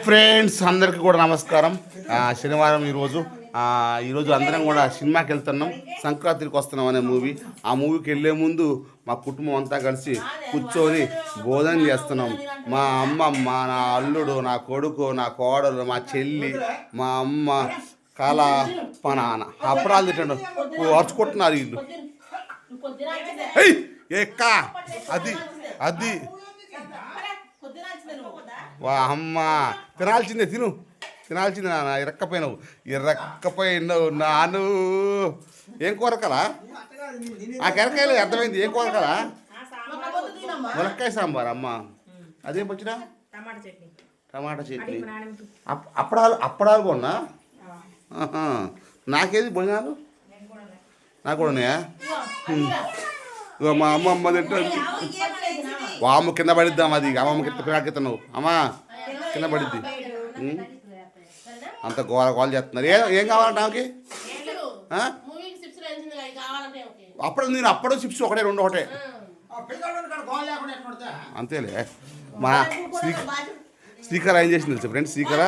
Friends అందరికీ కూడా నమస్కారం. శనివారం ఈరోజు ఈరోజు అందరం కూడా సినిమాకి వెళ్తున్నాం సంక్రాంతికి వస్తున్నాం అనే మూవీ. ఆ మూవీకి వెళ్ళే ముందు మా కుటుంబం అంతా కలిసి కూర్చొని భోజనం చేస్తున్నాం. మా అమ్మ మా నా అల్లుడు నా కొడుకు నా కోడలు మా చెల్లి మా అమ్మ కళ మా నాన్న. అప్పడాలు తింటాడు అరుచుకుంటున్నారు వీళ్ళు. ఎక్క అది అది. వా అమ్మ. తినాల్సిందే తిను. తినాల్సిందే నాన్న ఇరక్కపోయినావు. ఇరక్కపోయినావు నాను. ఏం కూరకలా ఆ కెరకాయలు అర్థమైంది ఏం కూరకలా ములక్కాయ సాంబార్ అమ్మ. అదేం పచ్చినా టమాటా చట్నీ. అప్పడాలు అప్పడాలు కొన్నా. నాకేది భోజనాలు? నాకు కూడా ఉన్నాయా? మా అమ్మ అమ్మ తింటే వాము కింద పడిద్దాం అది. అమ్మమ్మ కింద పిల్లకి నువ్వు అమ్మా కింద పడిద్ది? అంత గోల గోల చేస్తున్నారు. ఏం ఏం కావాలంట ఆమెకి. అప్పుడు నేను అప్పుడు చిప్స్ ఒకటే రెండు ఒకటే. అంతేలే. మా శ్రీ శ్రీకర ఏం చేసింది తెలుసా ఫ్రెండ్స్? శ్రీకర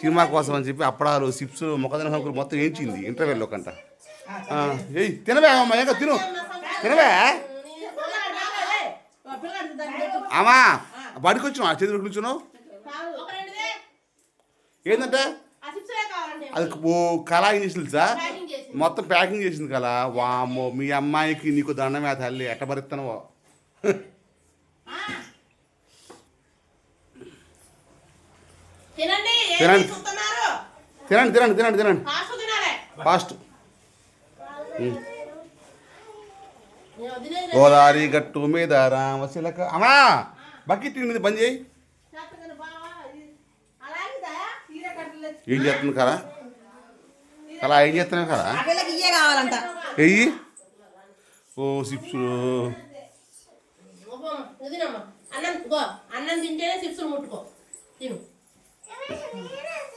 సినిమా కోసం అని చెప్పి అప్పడాలు చిప్స్ మొక్కజొన్న కంకులు మొత్తం ఏంచింది ఇంటర్వెల్లో కంట. ఏయ్ తినవే అమ్మ ఏం కాదు, తిను. తినవే? అమ్మా బడికి వచ్చినావు చేతి కూర్చున్నావు. ఏంటంటే అది ఓ కళ చేసింది. మొత్తం ప్యాకింగ్ చేసింది కదా వామ్మో మీ అమ్మాయికి నీకు దండమే తల్లి ఎట్ట భరిస్తున్నావో తినండి తినండి. తినండి తినండి తినండి ఫాస్ట్ తినాలే ఫాస్ట్ నేను వదిలేసి గోదావరి గట్టు మీద రామశిలక అమ్మా! బకెట్ తిన్నది బంద్ చేయి. ఏం చేస్తుంది కదా అలా ఏం చేస్తున్నావు కదా కావాలంట. ఎయ్యి ఓ సిప్స్ తినమ్మా అన్నం గో అన్నం తింటేనే సిప్స్ ముట్టుకో. తిను.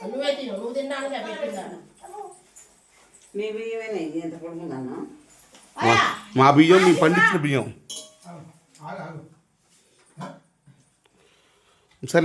నువ్వే తిను నువ్వు తినడానికి మా బియ్యం మీ పండించిన బియ్యం. సరే.